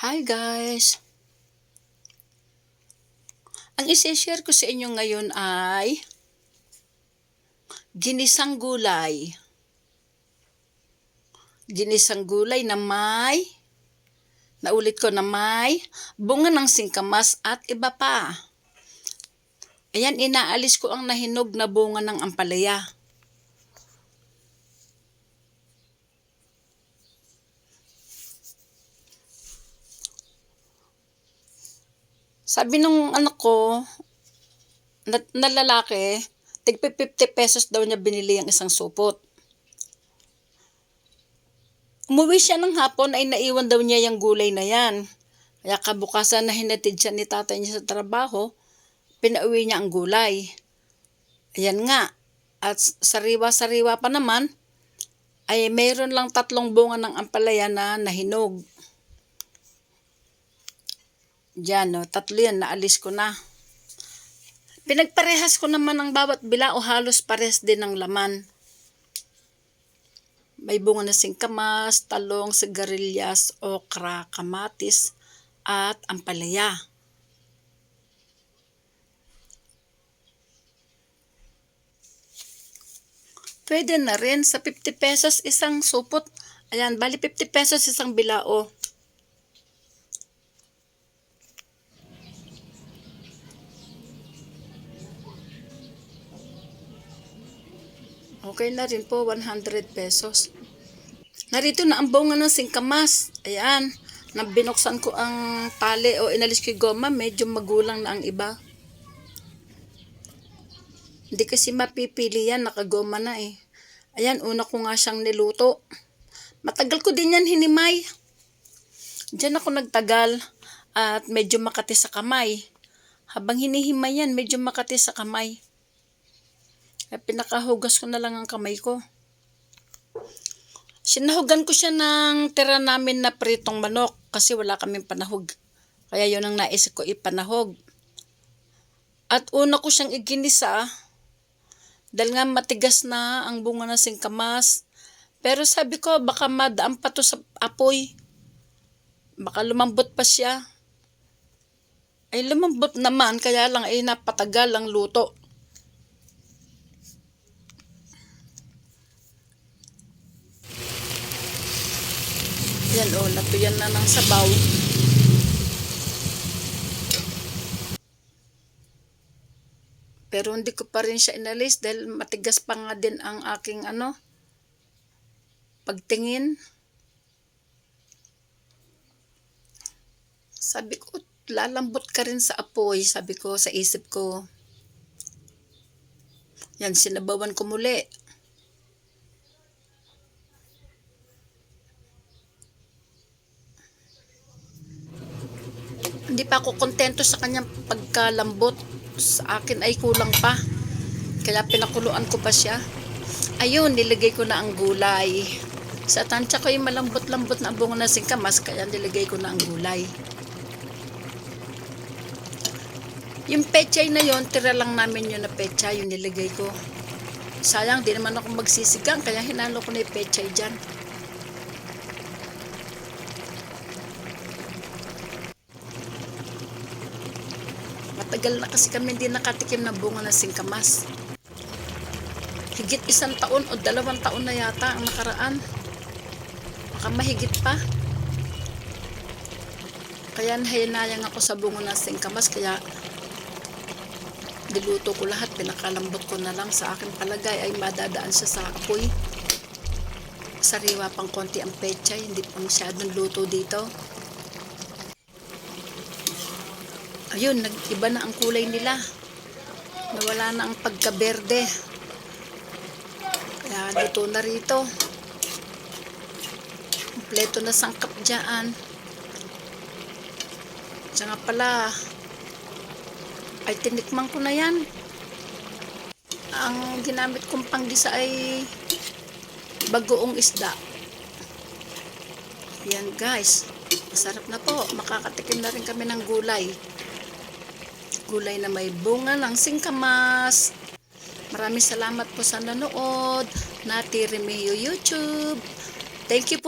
Hi guys! Ang isi-share ko sa inyo ngayon ay ginisang gulay. Ginisang gulay na may, naulit ko na may, bunga ng singkamas at iba pa. Ayan, inaalis ko ang nahinog na bunga ng ampalaya. Sabi nung anak ko, na, na lalaki, tig 50 pesos daw niya binili ang isang supot. Umuwi siya ng hapon ay naiwan daw niya yung gulay na yan. Kaya kabukasan na hinatid siya ni tatay niya sa trabaho, pinauwi niya ang gulay. Ayan nga. At sariwa-sariwa pa naman, ay mayroon lang tatlong bunga ng ampalaya na nahinog. Diyan, no, tatlo yan, naalis ko na. Pinagparehas ko naman ang bawat bila o halos pares din ng laman. May bunga na singkamas, talong, sigarilyas, okra, kamatis, at ampalaya. Pwede na rin sa 50 pesos isang supot. Ayan, bali 50 pesos isang bilao. Okay na rin po, 100 pesos. Narito na ang bunga ng singkamas. Ayan, nabinuksan ko ang tali o inalis ko goma, medyo magulang na ang iba. Hindi kasi mapipili yan, nakagoma na eh. Ayan, una ko nga siyang niluto. Matagal ko din yan hinimay. Diyan ako nagtagal at medyo makati sa kamay. Habang hinihimay yan, medyo makati sa kamay. Kaya pinakahugas ko na lang ang kamay ko. Sinahugan ko siya ng tira namin na pritong manok kasi wala kaming panahog. Kaya yun ang naisip ko ipanahog. At una ko siyang iginisa dahil nga matigas na ang bunga ng singkamas. Pero sabi ko baka madaan pa to sa apoy. Baka lumambot pa siya. Ay lumambot naman kaya lang ay napatagal ang luto. Yan o, natuyan na ng sabaw. Pero hindi ko pa rin siya inalis dahil matigas pa nga din ang aking ano, pagtingin. Sabi ko, lalambot ka rin sa apoy, sabi ko sa isip ko. Yan, sinabawan ko muli. Hindi pa ako kontento sa kanyang pagkalambot. Sa akin ay kulang pa. Kaya pinakuluan ko pa siya. Ayun, nilagay ko na ang gulay. Sa tansya ko yung malambot-lambot na bunga na singkamas, kaya nilagay ko na ang gulay. Yung pechay na yon tira lang namin yun na pechay, yung nilagay ko. Sayang, di naman ako magsisigang, kaya hinalo ko na yung pechay dyan. Matagal na kasi kami hindi nakatikim ng bunga ng singkamas. Higit isang taon o dalawang taon na yata ang nakaraan. Baka mahigit pa. Kaya nahinayang ako sa bunga ng singkamas kaya diluto ko lahat, pinakalambot ko na lang sa aking palagay ay madadaan siya sa apoy. Sariwa pang konti ang pechay, hindi pa masyadong luto dito. Ayun, nag-iba na ang kulay nila. Nawala na ang pagka-berde. Kaya luto na rito. Kompleto na sangkap dyan. Tsaka pala, ay tinikman ko na yan. Ang ginamit kong panggisa ay bagoong isda. Yan guys, masarap na po. Makakatikim na rin kami ng gulay. Gulay na may bunga ng singkamas. Maraming salamat po sa nanood. Nati Remeo YouTube. Thank you po.